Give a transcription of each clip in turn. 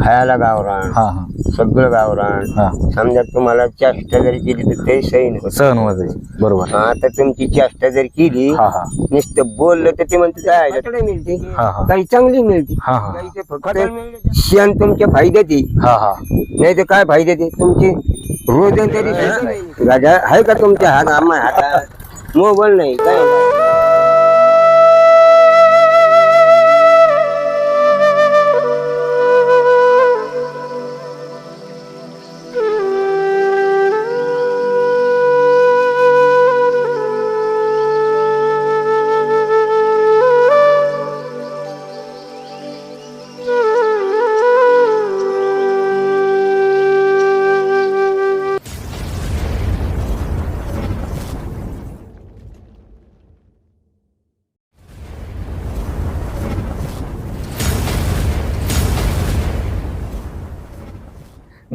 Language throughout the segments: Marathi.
खायला गावरान हा हा. सगळं गावरान. हा. समजा तुम्हाला चेष्टा जरी केली तर ते सैन होत. सहन होत. बरोबर. आता तुमची चेष्टा जर केली हा हा. नुसतं बोललं तर ते म्हणते "काय, मिळते. हा हा. काही चांगली मिळते. हा हा. काही ते फक्त शेण तुमच्या फायद्याची हा हा. नाही तर काय फायद्याची तुमची रोज तरी राजा आहे का तुमच्या हात? आम्हा हातात मोबाईल नाही. काय? नाही.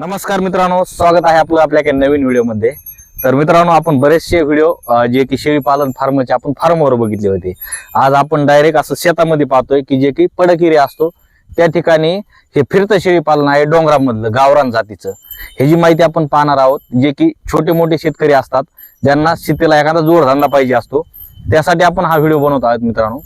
नमस्कार मित्रांनो स्वागत आहे आपलं आपल्या काही नवीन व्हिडिओमध्ये. तर मित्रांनो आपण बरेचसे व्हिडिओ जे की शेळी पालन फार्मचे आपण फार्मवर बघितले होते. आज आपण डायरेक्ट असं शेतामध्ये पाहतोय की जे की पडकिरी असतो त्या ठिकाणी हे फिरतं शेळी पालन आहे डोंगरामधलं गावरान जातीचं. ह्याची माहिती आपण पाहणार आहोत जे की छोटे मोठे शेतकरी असतात ज्यांना शेतीला एखादा जोडधंदा पाहिजे असतो. त्यासाठी आपण हा व्हिडिओ बनवत आहोत मित्रांनो.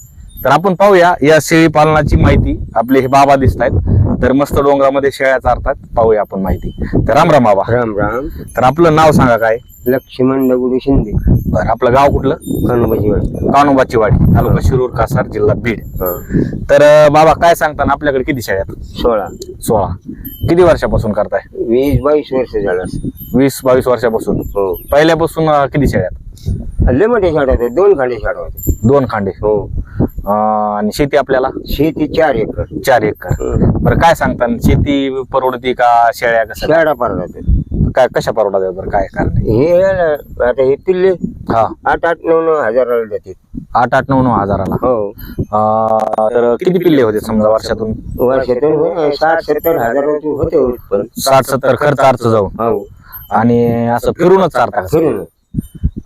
तर आपण पाहूया या शेळी पालनाची माहिती आपले हे बाबा दिसत आहेत तर मस्त डोंगरामध्ये शेळ्या चारतात. पाहूया आपण माहिती. तर राम राम बाबा राम राम. तर आपलं नाव सांगा काय? लक्ष्मण दगडू शिंदे. बरं आपलं गाव कुठलं? कणबाजी वाडी कानोबाची वाडी तालुका शिरूर कासार जिल्हा बीड. तर अं, बाबा काय सांगताना आपल्याकडे किती शेळ्या आहेत? सोळा. सोळा. किती वर्षापासून करताय? वीस बावीस वर्ष झालं. वीस बावीस वर्षापासून. हो. पहिल्यापासून अं, किती शेळ्या आहेत? लय मोठे शाळा होते दोन खांडे शाळा होते. दोन खांडे. हो. अं, आणि शेती आपल्याला? शेती चार एकर. चार एकर. बरं काय सांगताना? शेती परवडती का शेळ्या कसं? शाळा पार जाते काय कशा परवडतात? बरं काय कारण आहे? हे आता हे पिल्ले हा. आठ आठ नऊ नऊ हजाराला जाते आठ आठ नऊ नऊ हजाराला? हो. अं, तर किती पिल्ले होते समजा वर्षातून? वर्षातून हो, साठ सत्तर हजाराचे होते उत्पन्न. साठ सत्तर खर्च अर्ज जाऊन. हो. आणि असं फिरूनच चारता का? फिरून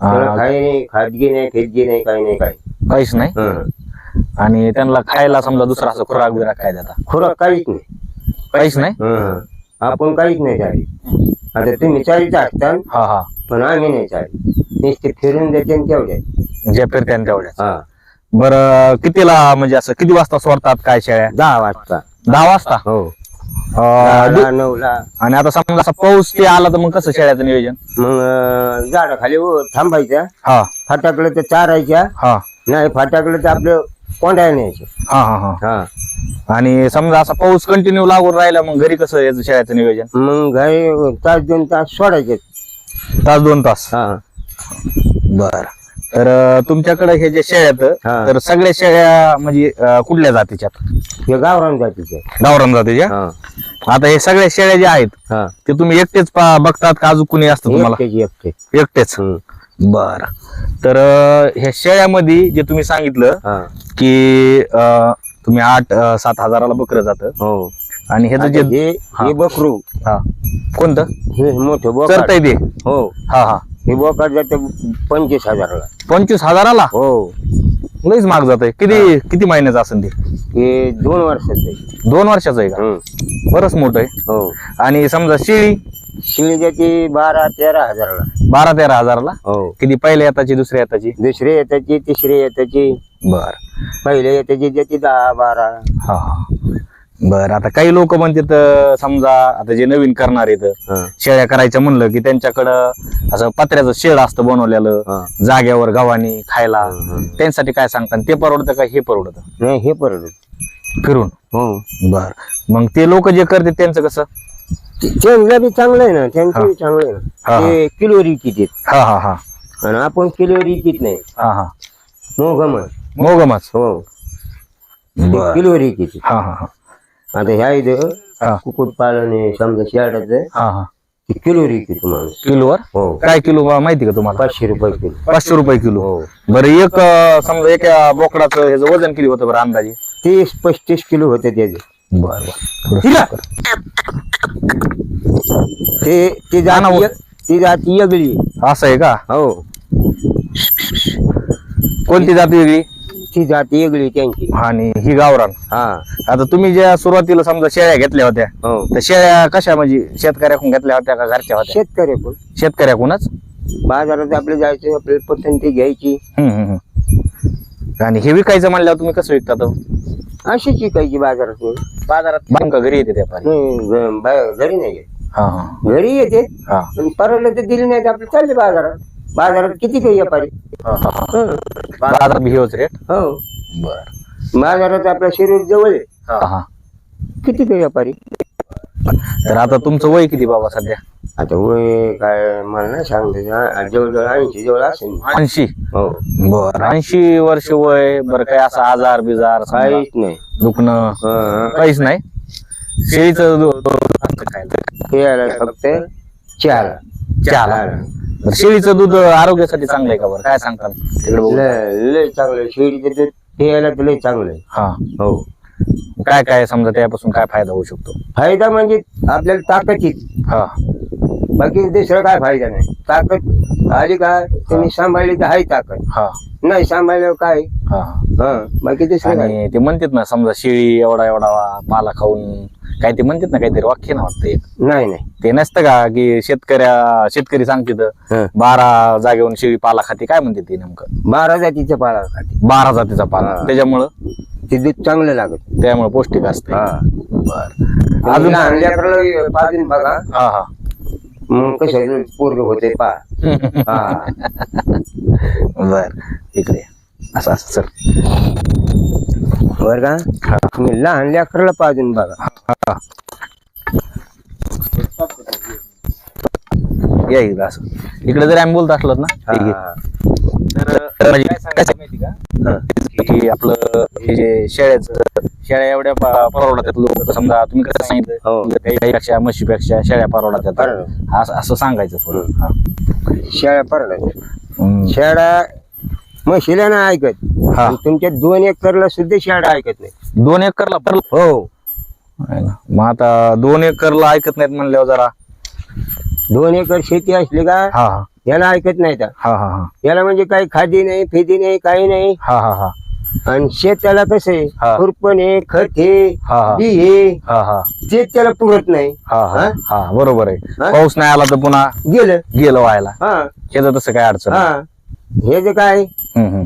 अं, काही नाही खाजगी नाही फेजगी नाही काही नाही काय काहीच नाही? हं. आणि त्यांना खायला समजा दुसरा असं खुराक बिराक काय देता? खुराक काहीच नाही. काहीच नाही? हं. आपण काहीच नाही चाली आता तुम्ही चाळीत असता हा हा. पण आम्ही नाही चाली नुसते फिरून देते आणि तेवढे. जे फिरत्यान तेवढ्या हा. बरं कितीला म्हणजे असं किती वाजता सोडतात काय शेळ्या दहा वाजता. दहा वाजता? हो. अं, दु- दहाला नऊला. आणि आता समजा असा पाऊस ते आला तर मग कसं शेळ्याचं नियोजन? मग झाडा खाली थांबायच्या. हा. फाटाकडे तर चारायच्या. हा. नाही फाटाकडे तर आपलं कोंडायला न्यायचे. हा हा हा. हा. आणि समजा असा पाऊस कंटिन्यू लागून राहिला मग घरी कसं याचं शेळ्याचं नियोजन? मग घरी तास दोन तास सोडायचे. तास दोन तास? हा. बर. तर अं, तुमच्याकडे हे जे शेळ्या आहेत हा. तर सगळ्या शेळ्या म्हणजे अं, कुठल्या जातीच्या हे गावरान जातीचे. गावरान जातीच्या? हा. आता हे सगळ्या शेळ्या ज्या आहेत हा. ते तुम्ही एकटेच पा- बघतात का? अजून कुणी असतं तुम्हाला? एकटेच एकटे एकटेच. बर. तर ह्या शेळ्यामध्ये जे तुम्ही सांगितलं की अं, तुम्ही आठ अं, सात हजाराला बकरं जातं. हो. आणि ह्याचं आता जे हे बकरू. हा. कोणतं? हे मोठं बोकाड. हो. हा हा. हे बोकाड जाते पंचवीस हजाराला. पंचवीस हजाराला? हो. लईच महाग जात आहे किती किती महिन्याचं असेल ते? हे दोन वर्षाचे दोन वर्षाचं आहे का. बरंच मोठं आहे. हो. आणि समजा शेळी शिळी जाते बारा तेरा हजाराला. बारा तेरा हजाराला? हो. किती? पहिल्या येताची दुसऱ्या येताची? दुसरे येताची तिसरे येताची. बर. पहिले येताची जाते दहा बारा. हा बर आता काही लोक म्हणतात अं, समजा आता जे नवीन करणार आहेत हं. शेळ्या करायचं म्हणलं की त्यांच्याकडं असं पत्र्याचं शेड असतं बनवलेलं हं. जाग्यावर गव्हाणी खायला. त्यांसाठी काय सांगतात? ते परवडतं का हे परवडतं? नाही हे परवडत. फिरून? हो. बर. मग ते लोक जे करतात त्यांचं कसं? त्यांना बी चांगलं आहे ना त्यांचं हा. बी चांगलं आहे हा, ना. हा. ते किलो रिकित हा हा हा. आणि आपण किलो रिकित नाही? हा हा. मोगम मोगमच. हो. बर. किलो रिकित हा हा हा. आता ह्या इथं हा. कुकुट पालन आहे समजा शेळाचं हा हा. ते किलो रिकित माणूस? किलोवर? हो. काय किलो बा माहिती का तुम्हाला? पाचशे रुपये किलो. पाचशे रुपये किलो. हो. बरं एक अं, समजा एका बोकडाचं ह्याचं वजन किती होतं बरं अंदाजे? तीस पस्तीस किलो होते त्याचे. बर बर. ते ती. एक- ती जाती वेगळी असं आहे का? हो. कोणती जात वेगळी? ती जाती वेगळी त्यांची. आणि ही गावरान. हा. आता तुम्ही ज्या सुरुवातीला समजा शेळ्या घेतल्या होत्या हो. तर शेळ्या कशा म्हणजे शेतकऱ्याकडून घेतल्या होत्या का घरच्या होत्या? शेतकरी पण शेतकऱ्याकडूनच? बाजारात आपले जायचं आपल्याला पसंती घ्यायची. हम्म, हम्म, हम्म. आणि हे विकायचं म्हणल्यावर तुम्ही कसं विकता तो? अशीच विकायची बाजारात बाजारात का घरी येते व्यापारी बा- घरी नाही येत. हा हा. घरी येते. हा. पण परवलं तर दिली नाही तर आपलं चालले बाजारात. बाजारात किती काही व्यापारी हा, हा, हा. हं. बाजारात हेच रेट हो. बर. बाजारात आपलं शरीर जवळ आहे. हा हा. किती काही व्यापारी तर आता तुमचं वय किती बाबा सध्या? आता वय काय मला नाही सांगते जवळजवळ ऐंशी जवळ असेल. ऐंशी? हो. बर ऐंशी वर्ष वय बरं काय असं आजार बिजार समजा, काहीच नाही. दुखणं हं. काहीच नाही. शेळीचं दु- दु- काय आलं फक्त चार. चहाला बरं, शेळीचं दूध आरोग्यासाठी चांगलं आहे का बरं? काय सांगतात तिकडे बघू. लय लय चांगलं शेळीचं दूध प्यायला तर लय चांगलं आहे. हा. हो. काय काय समजा त्यापासून काय फायदा होऊ शकतो? फायदा म्हणजे आपल्याला ताकद येते हा. बाकी दुसरा काय फायदा नाही. ताकद आली का तुम्ही सांभाळली तर आहे ताकद. हा. नाही सांभाळल्यावर काय? हा. हा. बाकी दुसरं काय? आणि ते म्हणतात ना समजा शेळी एवढा एवढा पाला खाऊन काय ते म्हणतात ना काहीतरी वाक्य ना वाटतं एक. नाही नाही. ते नसतं का की शेतकऱ्या शेतकरी सांगते हं. बारा जागेवरून शेळी पाला खाते काय म्हणते ते नेमकं? बारा जातीचं पाळा खाते. बारा जातीचा पाला. हा. त्याच्यामुळं? ते दूध चांगलं लागत त्यामुळे पौष्टिक असते हा बर अजून लहान लेकराला पाजून बघा हा हा मग कसं पोरग होते पा हा बर इकडे असं असं सर बर का तुम्ही लहान लेकराला पाजून बघा हा. या इकडं असं इकडे जर आम्ही बोलत असलो ना ठीक आहे. हा. तर म्हणजे काय सांगायचं माहिती का हा. की आपलं हे जे शेळ्याचं शेळ्या एवढ्या प- परवडतात लोक? समजा तुम्ही कसं हो. सांगितलं गाईपेक्षा म्हशीपेक्षा शेळ्या परवडतात. बरोबर. असं असं सांगायचं थोडं. हा. शेळ्या हम्म. शेळ्या म्हशीला नाही ऐकत. हा. आणि तुमच्या दोन एकरला सुद्धा शेळ्या ऐकत नाही. दोन एकरला परल हो. आहे ना. मग आता दोन एकरला ऐकत नाहीत म्हणल्यावर जरा. दोन एकर शेती असली का हा हा. याला ऐकत नाही का हा हा हा. याला म्हणजे काही खादी नाही फेदी नाही काही नाही. हा हा हा. आणि शेताला कसं हा. आहे खुरपण आहे खत हा हा. बी हा हा. ते त्याला पुरत नाही. हा हा. हा? हा बरोबर आहे. हा? पाऊस नाही आला तर पुन्हा गेलं? गेलं व्हायला. हा. त्याचं तसं काय अडचण नाही. हा हे जे काय? हम्म, हम्म.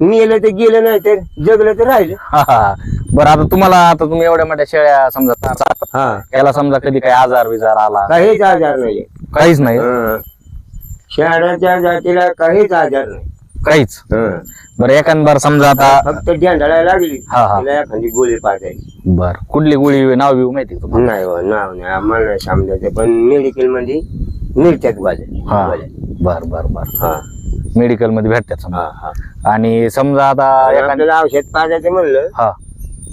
मेलं तर गेलं नाही तर जगलं तर राहिलं. हा, हा, हा. बरं आता तुम्हाला आता तुम्ही एवढ्या मोठ्या शेळ्या समजा चारतात. हा. याला समजा कधी काही आजार विजार आला? काहीच आजार नाही काहीच नाही? शहराच्या जातीला काहीच आजार नाही. काहीच. बरं एखाद समजा आता फक्त ढ्यांडाळायला लागली हा, हा. तिला एखादी गोळी पाजायची बर कुठली गोळी नाव बिव माहिती का तुम्हाला? नाही हो नाव नाही. आम्हाला नाही समजायचं पण मेडिकलमध्ये मिळतात हा. गोळ्या. बर बर बर. हा. मेडिकलमध्ये भेटतात समजा. हा हा. आणि समजा आता आणि एखाद आपल्याला औषध पाजायचं म्हणलं हा.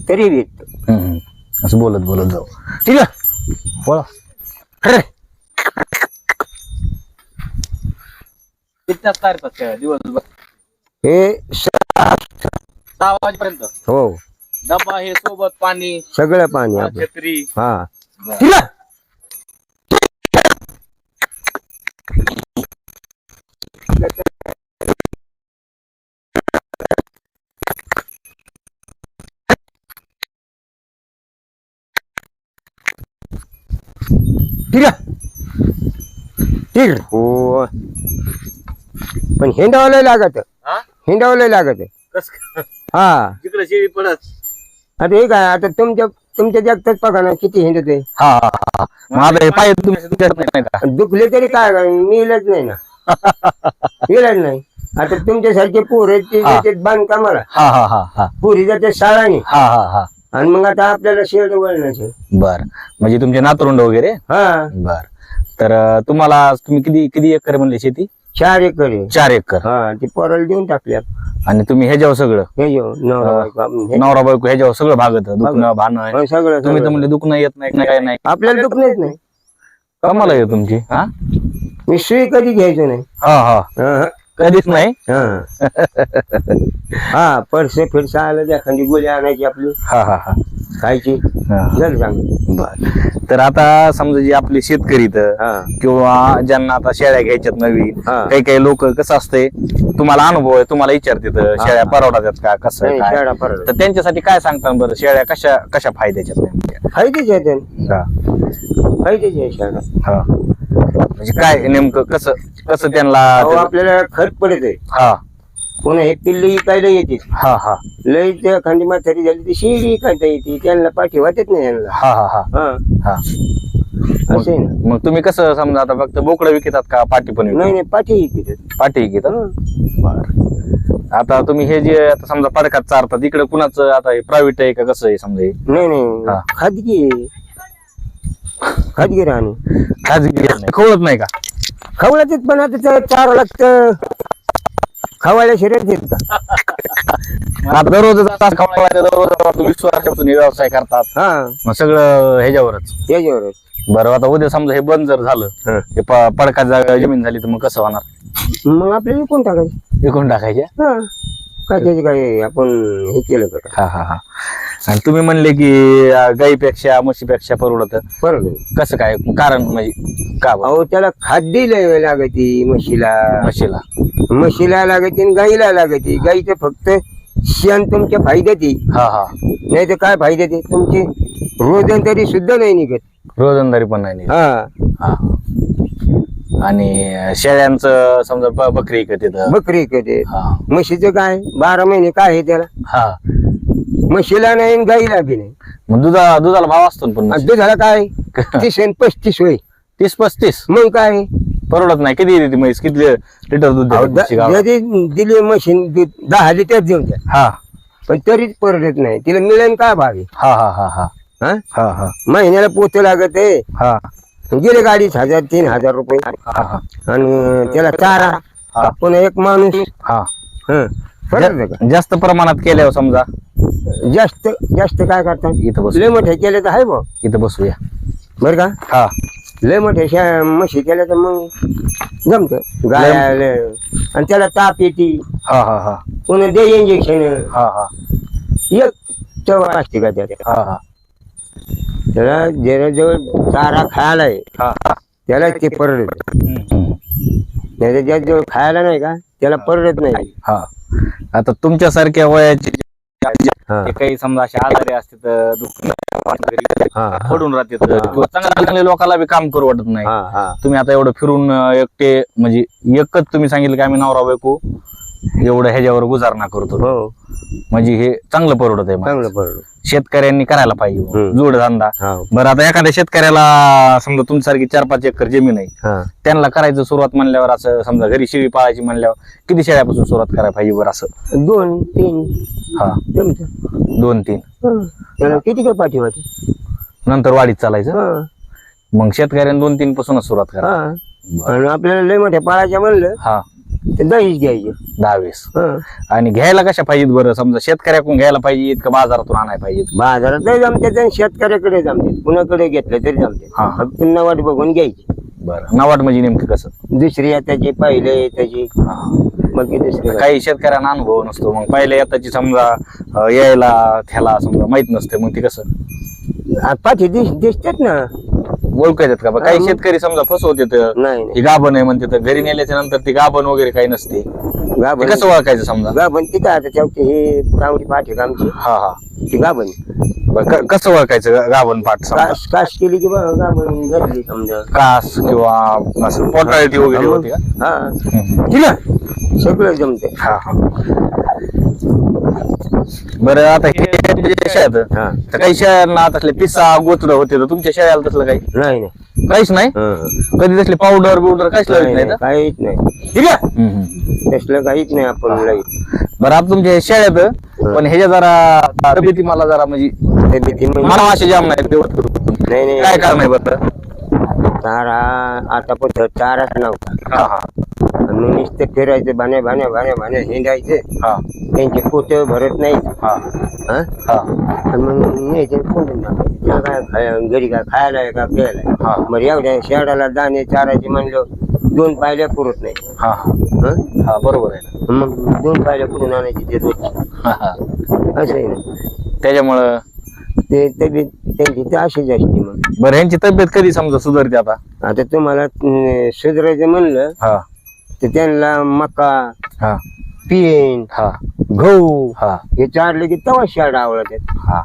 तरी भेटत. हम्म, हम्म. असं बोलत बोलत जाऊ. ठीक आहे. बोला. खरं किती तारखेला दिवसभर. हे वाजेपर्यंत. हो. डबा हे सोबत पाणी. सगळं पाणी आपलं. छत्री. हा. आहे ठीक आहे. हो. पण हिंडावलं लागत. हिंडावलं लागत हा. तिकडे शेळी पडत. आता हे काय आता तुमच्या तुमच्या जगतात बघा ना किती हिंडत आहे हा हा, हा. मग आता हे पाय तुम्ही दुखत नाही का? दुखले तरी काय काय मी इलाज नाही ना. इलाज नाही. आता तुमच्यासारखे पोर आहेत ते हा. जातात बांधकामाला. हा हा हा हा. पोरी जाते शाळाने. हा हा हा. आणि मग आता आपल्याला शेड वळण्याचे. बर. म्हणजे तुमचे नातरुंड वगैरे? हा. बर. तर अं, तुम्हाला तुम्ही किती किती एकर म्हणले शेती? चार एकर आहे. चार एकर. हा ते पोराला देऊन टाकले आपण. आणि तुम्ही ह्याच्यावर सगळं? हे घेऊ नवरा. बायको आपण हे- नवरा बायको ह्याच्यावर सगळं भागत दुखणं भाणं हो, सगळं तुम्ही तर सगळं. म्हणले दुखणं येत नाही काय नाही. आपल्याला दुखणेच नाही. कमाला आहे तुमची हा? मी सुई कधी घ्यायचो नाही. हा हा. हा, हा. कधीच नाही. हा. परसे फिरसा आलं त्या एखादी गोळी आणायची आपली. हा हा हा. खायची. चांगलं. बर. तर आता समजा जे आपले शेतकरी इथं हा. किंवा ज्यांना आता शेळ्या घ्यायच्यात नवीन हा. काही काही लोक कसं असतंय तुम्हाला अनुभव आहे तुम्हाला विचारतात शेळ्या परवडतात का कसं नाही काय? तर त्यांच्यासाठी काय सांगता बरं? शेळ्या कशा कशा फायद्याच्या नेमक्या? आहे त्यानं हा. आहे शेळा हा. म्हणजे काय नेमकं कसं? कसं अहो, त्यांना आपल्याला खत पडत आहे. हा. पुन्हा हे पिल्ल इकायला येते. हा हा. लई त्या खांडी म्हातारी झाली ती शिडी इकायला येते. त्यांना पाठी वाटत नाही यांना. हा हा हा. हा. हा. असं आहे ना. मग तुम्ही कसं समजा आता फक्त बोकडं विकतात का पाठी पण नाही विकतात? नाही पाठी इकते पाठी विकतात? बर. आता तुम्ही हे जे आता समजा पडकात चारतात इकडे कुणाचं आता हे प्रायव्हेट आहे का कसं आहे समजा हे? नाही हा. नाही खाजगी आहे. खाजगी राहणे. खाजगी घेत नाही खवळत का खवळाच पण आता चार लागतं. खवायला शरीर आता दररोज खवळायचं दररोज वीस वर्षापासून हे व्यवसाय करतात. हा. मग सगळं ह्याच्यावरच. त्याच्यावरच बरं आता उद्या समजा हे बंद जर झालं हा. हे प- पडकात जागा जमीन झाली तर मग कसं होणार? मग आपल्याला कोण टाकायचं. विकून टाकायच्या हा. काय त्याचे काय आपण हे केलं का? हा हा हा. आणि तुम्ही म्हणले की अं, गाईपेक्षा म्हशीपेक्षा परवडत. बरोबर कसं काय? कारण म्हणजे का बरं? अहो त्याला खाद्य लय लागती म्हशीला. म्हशीला. म्हशीला लागती आणि गाईला लागती. गाईचं फक्त शेण तुमच्या फायद्यात येईल हा हा. नाही तर काय फायद्यात आहे तुमची रोजन तरी सुद्धा नाही निघत. रोजंदारी पण नाही नीट. हा. हा. आणि शेळ्यांचं समजा ब- बकरी का तिथं. बकरी कधी हा. म्हशीचं काय? बारा महिने काय आहे त्याला? हा. म्हशीला नाही आणि गाईला बी नाही. मग दुधा दुधाला भाव असतो ना पण आणि. दुधाला काय? तीस आणि पस्तीस होय. तीस पस्तीस? मग काय? परवडत नाही. किती देते म्हैस? किती लिटर दूध अहो, देते द- म्हशी गावाला? जरी दिली मशीन दूध दहा लिटर देऊन द्या. हा. पण तरीच परवडत नाही. तिला मिळेल काय भावी हा हा हा हा. हा? हा हा. महिन्याला पोत लागत. आहे हा. गेले गाडीच हजार तीन हजार रुपये. हा हा आणि त्याला चारा. हा. पुन्हा एक माणूस. हा. हं. का? जास्त प्रमाणात केल्यावर समजा. जास्त जास्त काय करतात इथं बसू लय मोठे केले तर आहे बा इथं बसूया. बर का? हा. लय मोठे शा- म्हशी केल्या तर मग जमत. गाय आणि त्याला ताप येते. हा हा हा. पुन्हा दे इंजेक्शन हा हा. एक चव असते का त्यात? हा हा. त्याला जरा जवळ चारा खायला आहे हा. त्याला ते परवडत हम्म. नाही तर खायला नाही का त्याला परवडत नाही. हा. आता तुमच्यासारख्या वयाचे जे- हा. जे काही समजा असे आजारी असतात दुखणं, हा, हा. पडून राहतात किंवा चांगल्या चांगल्या लोकांना बी काम करू वाटत नाही. हा हा. तुम्ही आता एवढं फिरून अं, एकटे म्हणजे एकच तुम्ही सांगितलं की आम्ही नवरा बायको. एवढं ह्याच्यावर गुजारणा करतो. हो. म्हणजे हे चांगलं परवडत आहे मला. चांगलं शेतकऱ्यांनी करायला पाहिजे हम्म. जोड धंदा. हा. बरं आता एखाद्या शेतकऱ्याला समजा तुमच्यासारखी चार पाच एकर जमीन आहे. हा. त्यांना करायचं सुरुवात म्हणल्यावर असं समजा घरी शेळी पाळायची म्हणल्यावर किती शेळ्यापासून सुरुवात करायला पाहिजे बरं असं? दोन तीन. हा. जमत. दोन तीन. त्याला किती काय पाठीवाटे नंतर वाढीत चालायचं? हा. मग शेतकऱ्यांनी दोन तीन पासूनच सुरुवात करा. हा. आणि आपल्याला लय मोठ्या पाळायच्या म्हणलं हा. तर दहीच घ्यायचे. दहा वीस हा. आणि घ्यायला कशा पाहिजेत बरं? समजा शेतकऱ्याकडून घ्यायला पाहिजेत का बाजारातून आणायला पाहिजेत? बाजारात नाही जमते आणि शेतकऱ्याकडे जमते. कुणाकडे घेतलं तरी जमते. हा. फक्त नवाट बघून घ्यायची. बरं. नवाट म्हणजे नेमकं कसं? दुसरी त्याची पहिले त्याची हा. मग ती दुसरी. काही शेतकऱ्यांना अनुभव नसतो. मग पहिल्या येताची समजा अं, यायला त्याला समजा माहीत नसते. मग ती कसं? आ, पाठी दिस दिसतात ना. ओळखू येतात का बा? काही शेतकरी समजा फसवतात नाही नाही ही गाभण आहे म्हणते तर घरी नेल्याच्या नंतर ती गाभण वगैरे काही नसते ते गाभण कसं ओळखायचं समजा? गाभण आता शेवटी हे चांगली पाठी का आमची? हा हा. ती गाभण. बरं, क- कसं ओळखायचं गाभण पाठ समजा? कास कास केली की बघा गाभण समजा. कास किंवा असं पोटाळती वगैरे होती का? हा. हम्म. तिला सगळं जमते हा हा. बरं आता हे जे हा. तर काही शेळ्यांना आता तसले पिसा गोत्र होते तर तुमच्या शेळ्याला तसलं काही? नाही नाही. काहीच नाही. हा. कधी तसले पावडर बिवडर काहीच लावित नाही? काहीच नाही. ठीक आहे. तसलं काहीच नाही आपण बरं आता तुमच्या हे. शेळ्यात पण ह्याच्या जरा तब्येती मला जरा म्हणजे ते भीती म्हणजे मला असे जाम नाही तेवढं नाही. नाही काय कारण आहे बरं? चारा आता पण चाराच नव्हता. हा हा. मग नुसतं फिरायचं भाण्या भाण्या भाण्या भाण्या हिंडायचे हा त्यांचे पोत भरत नाही हा हा हा आणि मग न्यायचे काय खाय- घरी काय खायला आहे का प्यायला आहे? हा. मग एवढ्या शेडाला दाणे चारायचे म्हणलं दोन पायल्या पुरत नाही हा हा हं? हा बरोबर आहे ना मग दोन पायल्या कुठून आणायची ते रोज हा, हा. असं आहे ना त्याच्यामुळं ते तब्येत त्यांची तर अशीच असते मग बरं ह्यांची तब्येत कधी समजा सुधारते आता आता तुम्हाला अं, सुधारायचं म्हणलं हा तर त्यांना मका हा. पेन हा. गहू हा. हे चारले की तवा शाळ आवडत हा.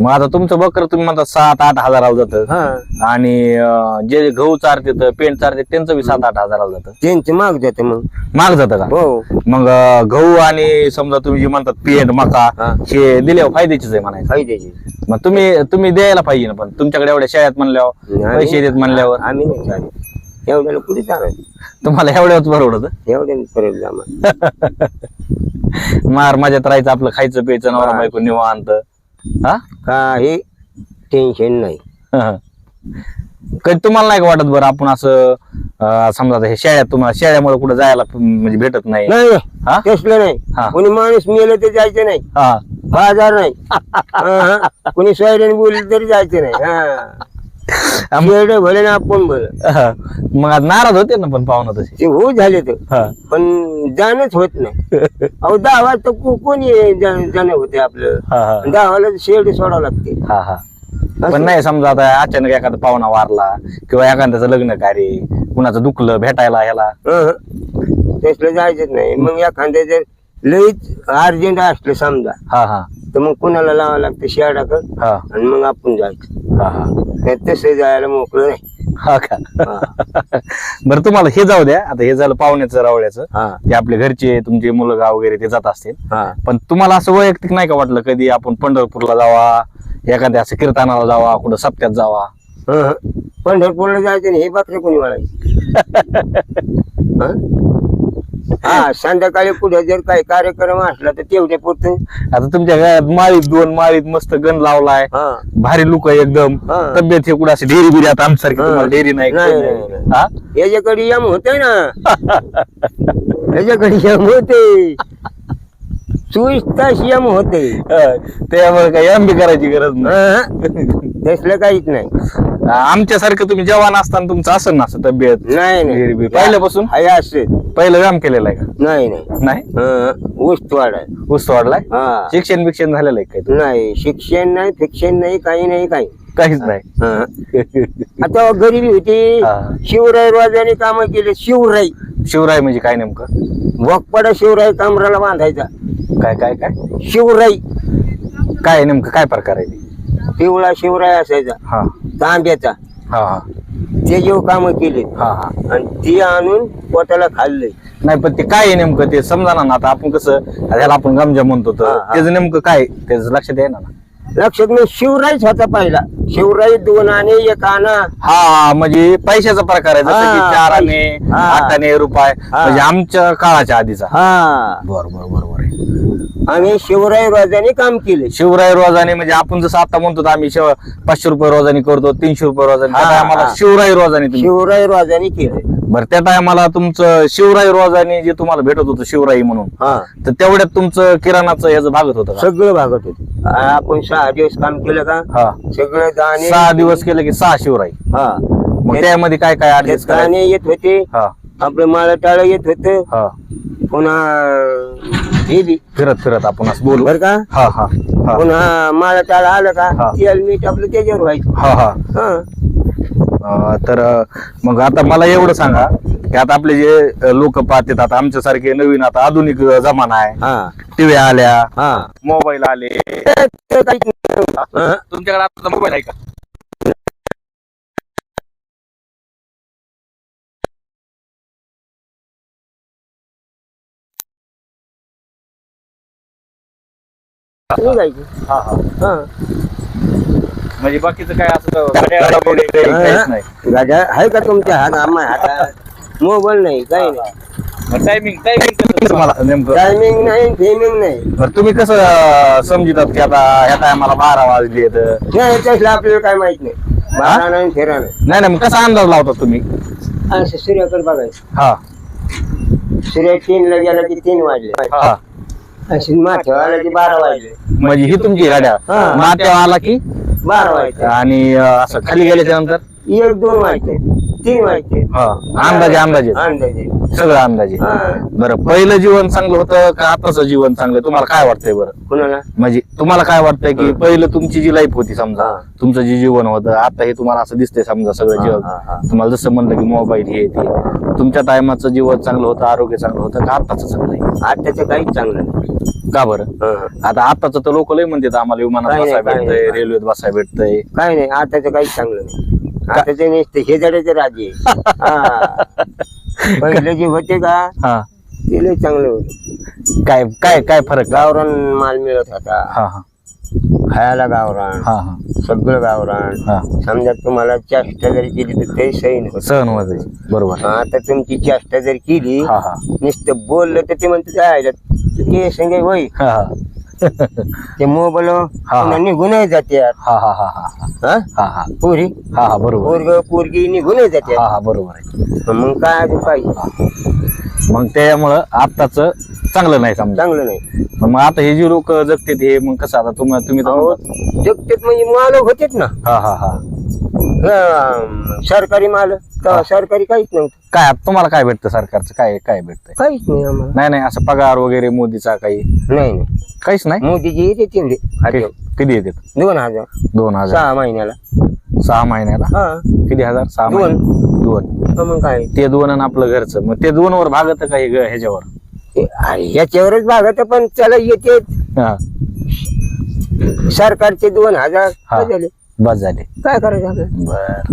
मग आता तुमचं बकर तुम्ही म्हणता सात आठ हजाराला जातं. हा. आणि अं, जे गहू चारते पेंट चारते त्यांचं बी सात आठ हजाराला जातं. त्यांचं माग जात मग. महाग जातं का? हो. मग अं, गहू आणि समजा तुम्ही जे म्हणतात पेंट मका हा. हे दिल्यावर फायद्याचीच आहे म्हणायचं. फायद्याची. मग तुम्ही तुम्ही द्यायला पाहिजे ना पण तुमच्याकडे एवढ्या शाळेत म्हणल्यावर पैसे देत म्हणल्यावर. आम्ही नाही एवढ्याला कुठे चालायचं तुम्हाला एवढ्याच परवडत एवढ्याला परत जा मार माझ्यात राहायचं आपलं खायचं प्यायचं नवरा बायको निवांत. हा? काही टेन्शन नाही. कधी तुम्हाला नाही का वाटत बरं आपण असं अं, समजा आता हे शेळ्यात तुम्हाला शेळ्यामुळे कुठे जायला म्हणजे भेटत नाही? नाही हा? तसलं नाही. हा. कोणी माणूस मेलं तर जायचं नाही. हा. बाजार नाही. हा, हा. कोणी सोयाबीन बोलली तरी जायचं नाही. शेरडं भले ना आपण हा. मग आज नाराज होते ना पण पाहुणं तसे. ते हो झाले तर हा. पण जाणंच होत नाही. अहो दहा वाजता को- कोणी जा- जाणं होते आपलं? हा हा. दहा वाजता शेड सोडावं लागते. हा हा. पण नाही समजा आता अचानक एखादा पाहुणा वारला किंवा एखाद्याचं लग्न कार्य कुणाचं दुखलं भेटायला ह्याला. हं. तसलं जायचंच नाही. मग एखाद्या जर लईच अर्जंट असलं समजा हा हा. तर मग कुणाला लावावं लागतं? शेडाकड? हा. आणि मग आपण जायचं. हा हा. तसं जायला मोकळं नाही. हा का. बरं तुम्हाला हे जाऊ द्या. आता हे झालं पाहुण्याचं रावळ्याचं. हा. ते आपले घरचे तुमचे मुलगा वगैरे ते जात असतील. हा. पण तुम्हाला असं वैयक्तिक नाही का वाटलं कधी आपण पंढरपूरला जावा एखाद्या असं कीर्तनाला जावा कुठं सप्त्यात जावा. पंढरपूरला जायचं नाही हे बकरे कोणी हा संध्याकाळी कुठे जर काही कार्यक्रम असला तर तेवढ्या पुरतं आता तुमच्या घरात माळीत दोन माळीत मस्त गण लावलाय हा भारी लुक एकदम हा. तब्येत हे कुठं अशी डेअरी बिरी आता आमच्यासारखी हा. तुम्हाला डेअरी नाही नाही, काही नाही, नाही. नाही. हा? याच्याकडे यम होते ना याच्याकडे यम होते चोवीस तास यम होते हा. त्यामुळे काही आंबी करायची गरज नाही हं? तसलं काहीच नाही आमच्यासारखं तुम्ही जवान असताना तुमचं असं ना असं तब्येत नाही नाही. पहिल्यापासून? हाय असं. पहिलं व्यायाम केलेला आहे का? नाही नाही. नाही? हं, ऊस वाढाय ऊस वाढलाय हा. शिक्षण बिक्षण झालेलं आहे काय नाही शिक्षण नाही फिक्षण नाही काही नाही काही. काहीच नाही. हं. आता गरिबी होती. शिवराय राजाने काम केले. शिवराई शिवराय म्हणजे काय नेमकं? वकपडा शिवराई कामराला बांधायचा. काय काय काय? शिवराई काय नेमकं काय प्रकार आहे? ते? पिवळा शिवराय असायचा. हा. तांब्याचा. हो. ते जेव काम केले. हा हा. आणि ती आणून पोटाला खाल्लंय नाही पण ते काय आहे नेमकं? ते समजा ना आता आपण कसं त्याला आपण गमजा म्हणतो तर हा. त्याचं नेमकं काय त्याचं लक्षात आहे ना? लक्षात नाही शिवराईच होता पहिला. शिवराई दोन आणे एक आणा. हा म्हणजे पैशाचा प्रकार आहे जसं की हा, चार. आणे हा. आठ आणे रुपये. म्हणजे आमच्या काळाच्या आधीचा. हा. बरोबर बरोबर आहे आम्ही शिवराय राजाने काम केले. शिवराय रोजाने म्हणजे आपण जसं आता म्हणतो आम्ही शिव पाचशे रुपये रोजाने करतो तीनशे रुपये रोजाने. त्या हा, टायमाला हा. शिवराय रोजाने तुम्ही शिवराय राजाने केले. बरं त्या टायमाला तुमचं शिवराय रोजाने जे तुम्हाला भेटत होतं शिवराई म्हणून हा. तर तेवढ्यात तुमचं किराणाचं याचं भागत होतं का? सगळं भागत होत. आपण सहा दिवस काम केलं का? हा. सगळं दाणे सहा दिवस केलं की सहा शिवराई हा. मग त्यामध्ये काय काय त्यात ऍडजस्ट दाणे येत होते. हा. आपलं माळ टाळ येत होत. हा. पुन्हा हे बी. फिरत फिरत आपण असं बोलू. बर का? हा हा. हा. पुन्हा माळ टाळ आलं का? हा. तेल मीठ आपलं त्याच्यावर व्हायचं. हा हा. हा. अं, तर अं, मग आता मला एवढं सांगा की आता आपले जे लोक पाहतात आता आमच्यासारखे नवीन आता आधुनिक जमाना आहे. हा. टीव्ही आल्या हा. मोबाईल आले. ते काहीच नाही. हा. तुमच्याकडे आता मोबाईल आहे का? निघायचं. हा. हा हा. म्हणजे बाकीचं काय असं घड्याळ वगैरे काही- काहीच नाही. गाड्या आहे का तुमच्या हात? आम्हा हातात मोबाईल नाही काही नाही. टायमिंग टायमिंग तुम्हाला नेमकं टायमिंग नाही फेमिंग नाही. बरं तुम्ही कसं अं, समजितात की आता ह्या टायमाला बारा वाजले तर नाही त्यातलं आपल्याला काय माहीत नाही. बारा नाही फेरा नाही. नाही नाही मग कसा अंदाज लावता तुम्ही? असं सूर्याकडे बघायचं. हा. सूर्य तीनला गेला की तीन वाजले. हा. अशी माथ्यावर आला की बारा वाजले. म्हणजे ही तुमची गाड्या. हा. आला की? बारा वाजले. आणि अं, असं खाली गेल्याच्यानंतर? एक दोन वाजले. तीन व्हायचे हा अंदाजे अंदाजे. अंदाजे. सगळं अंदाजे. हा. बरं पहिलं जीवन चांगलं होतं का आताचं जीवन चांगलं? तुम्हाला काय वाटतंय बरं? कुणाला? म्हणजे तुम्हाला काय वाटतंय की पहिलं तुमची जी लाईफ होती समजा हा. तुमचं जे जीवन होतं आता हे तुम्हाला असं दिसतंय समजा सगळं हा, हा, हा. तुम्हाला जसं म्हणलं की मोबाईल हे ते. तुमच्या टायमाचं जीवन चांगलं होतं आरोग्य चांगलं होतं का आताचं चांगलं आहे आताचं काहीच चांगलं नाही. का बरं? हा. आता आताचं तर लोक लय म्हणतात आम्हाला विमानात काय नाही, बसायला काय भेटतंय नाही. रेल्वेत बसायला भेटतंय. काय नाही आताचं काहीच चांगलं नाही. नुसतं शेजाऱ्याचं. हा. पहिलं जे होते का हा. ते लय चांगलं होतं. काय काय काय फरक? गावरान माल मिळत होता. हा हा. खायला गावरान हा हा. सगळं गावरान. हा. समजा तुम्हाला चेष्टा जरी केली तर ते सही होत. सहन होत. बरोबर. आता तुमची चेष्टा जर केली हा हा. नुसतं बोललं तर ते म्हणते काय ते संगे होई हा हा. ते मोबाईल हा. निघूनही जाते हा हा हा हा हा. हा? हा पोरी? हा हा बरोबर. पोरग पोरगी निघूनही जाते हा हा बरोबर आहे. मग काय अजून पाहिजे? मग त्यामुळं आत्ताच चांगलं नाही समजा. चांगलं नाही. पण मग आता हे जे लोक जगतात हे मग कसं आता तुम्ही तुम्ही तर अहो, म्हणता- जगतेत म्हणजे मालक होतेच ना. हा हा हा. अं, सरकारी तेव्हा सरकारी काहीच नव्हतं काय आता तुम्हाला काय भेटतं सरकारचं? काय काय भेटतंय? काहीच नाही आम्हाला. नाही नाही असं पगार वगैरे मोदीचा काही? नाही नाही. काहीच नाही? मोदीजी येते तिंडे खात्यावर. किती येतात? दोन हजार. दोन हजार. सहा महिन्याला. सहा महिन्याला? हा. किती हजार? सहा दोन. महिने. दोन. हा, मग काय? ते दोन आणि आपलं घरचं. मग ते दोन वर भागत काही ह्याच्यावर? ते- अरे, याच्यावरच भागत पण चला येते हा. सरकारचे दोन हजार हा. झाले? बस झाले. काय करायचं? बर.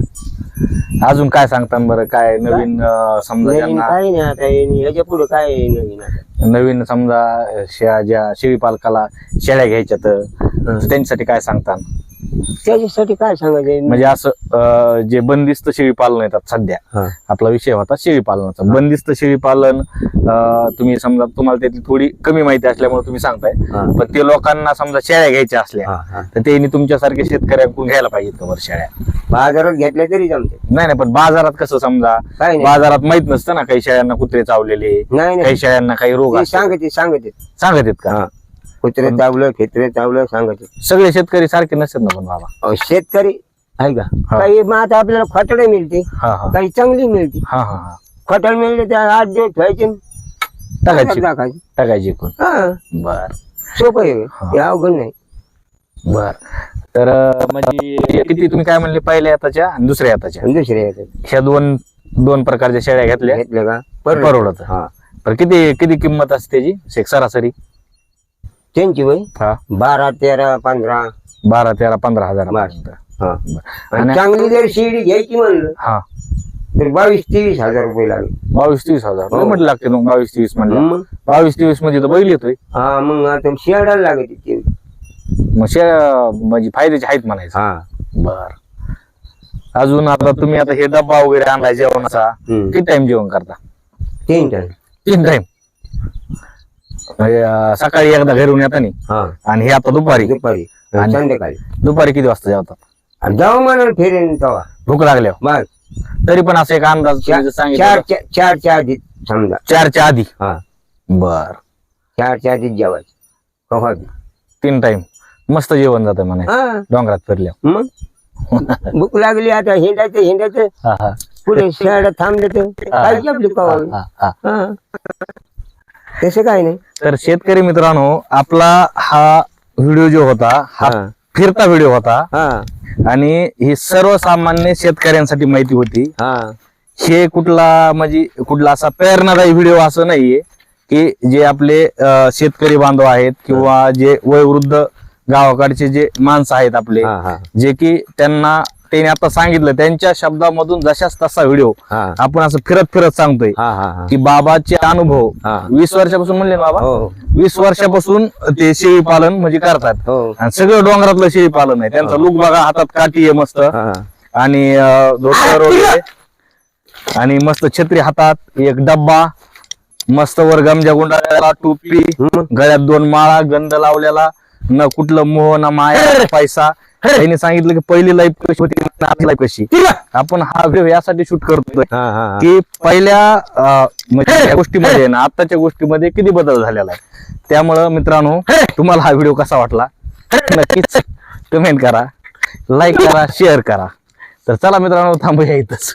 अजून काय सांगता बरं? काय नवीन अं, समजा नवीन ज्यांना काही नाही आता हे- याच्यापुढे काय आहे नवीन आता. नवीन समजा अं, शे- ज्या शेळी पालकाला शेळ्या घ्यायच्या तर त्यांच्यासाठी काय सांगता त्याच्यासाठी काय सांगायचं म्हणजे असं अं, जे बंदिस्त शेळी पालन येतात सध्या हा. आपला विषय होता शेळी पालनाचा बंदिस्त शेळी पालन तुम्ही समजा तुम्हाला त्यातली थोडी कमी माहिती असल्यामुळे तुम्ही सांगताय हा. पण ते लोकांना समजा शेळ्या घ्यायच्या असल्या हा, हा. तर त्यांनी तुमच्यासारख्या शेतकऱ्यांकडून घ्यायला पाहिजेत का बरं शेळ्या बाजारात घेतल्या तरी जमते नाही नाही पण बाजारात कसं समजा काय नाही बाजारात माहीत नसतं ना काही शेळ्यांना कुत्रे चावलेले नाही नाही काही शेळ्यांना काही रोग ते असतात. सांगते सांगते सांगत आहेत का हा. कुत्रे चावलं खेत्रे चावलं सांगते सगळे शेतकरी सारखे नसतात ना पण बाबा. अहो, शेतकरी आहे का? हा. काही मग आता आपल्याला खटडे मिळते हा हा. काही चांगली मिळते हा हा हा. खटड मिळले त्या आठ दिवस ठेवायचे टाकायची. टाकायचे. टाकायची कोण हा. बर. सोपं आहे हा. अवघड नाही. बर. तर अं, म्हणजे हे किती तुम्ही काय म्हणले पहिल्या हाताच्या आणि दुसऱ्या हाताच्या? आणि येतात. ह्या दोन दोन प्रकारच्या शेळ्या घेतल्या. घेतलं का? परवडत हा. तर किती किती किंमत असते त्याची? सरासरी. त्यांची वय? हा. बारा तेरा पंधरा. बारा तेरा पंधरा हजार बस. हा. आणि आणि चांगली जर शिडी घ्यायची म्हणलं हा. तर बावीस तेवीस हजार रुपये लागले. बावीस तेवीस हजार. हो. लय म्हटलं लागते मग बावीस तेवीस म्हणलं. मग? बावीस तेवीसमध्ये तर बैल येतोय. हा मग आता शेडायला लागते ते मग शेळ्या म्हणजे फायद्याचे आहेत म्हणायचं. हा. बर. अजून आता तुम्ही आता हे डब्बा वगैरे आणलाय जेवणाचा. हम्म. किती टाइम जेवण करता? तीन टन तीन टाइम म्हणजे अं, सकाळी एकदा घरून येता नाही हा. आणि हे आता दुपारी. दुपारी. आणि- संध्याकाळी. दुपारी किती वाजता जेवतात आणि जाऊ म्हणाल फेरेन तेव्हा भूक लागल्यावर. बस. तरी पण असं एक अंदाज तुम्ही चार सांगितलं चा- चारच्या आधी समजा. चारच्या आधी? हा. बर. चारच्या आधी जेवायचं. कव्हा बी. तीन टाइम मस्त जेवण जातं म्हणे. हा. डोंगरात फिरल्या मग? भूक लागली आता हिंडायचं हिंडायचं. हा हा. पुढे शेड थांबले तर. काय बी. हा, हा. हा. तसं काय नाही. तर शेतकरी मित्रांनो आपला हा व्हिडिओ जो होता हा हा. फिरता व्हिडिओ होता हा. आणि ही सर्वसामान्य शेतकऱ्यांसाठी माहिती होती. हा. हे कुठला म्हणजे कुठला असा प्रेरणादायी व्हिडिओ असं नाहीये की जे आपले अं, शेतकरी बांधव आहेत किंवा जे वयोवृद्ध गावाकडचे जे माणसं आहेत आपले हा हा. जे की त्यांना त्यांनी आता सांगितलं त्यांच्या शब्दामधून जशाच तसा व्हिडिओ हा. आपण असं फिरत फिरत सांगतोय. हा हा हा. की बाबाचे अनुभव. हा. वीस वर्षापासून म्हणले ना बाबा? हो. वीस वर्षापासून ते शेळी पालन म्हणजे करतात. हो. आणि सगळं डोंगरातलं शेळी पालन आहे. त्यांचा लुक बघा हातात काठी आहे मस्त. हा. आणि अं, धोतर वगैरे. आणि मस्त छत्री हातात एक डब्बा मस्त वर गमजा गुंडाळलेला टोपी गळ्यात दोन माळा गंध लावलेला. न कुठलं मोह ना माया ना पैसा. त्यांनी सांगितलं की पहिली लाईफ कशी होती आणि आजची लाईफ कशी? आपण हा व्हिडिओ यासाठी शूट करतोय हा हा हा. की पहिल्या अं, म्हणजे या गोष्टीमध्ये ना आताच्या गोष्टीमध्ये किती बदल झालेला आहे. त्यामुळं मित्रांनो तुम्हाला हा व्हिडिओ कसा वाटला? नक्कीच कमेंट करा लाईक करा शेअर करा. तर चला मित्रांनो थांबूया इथंच.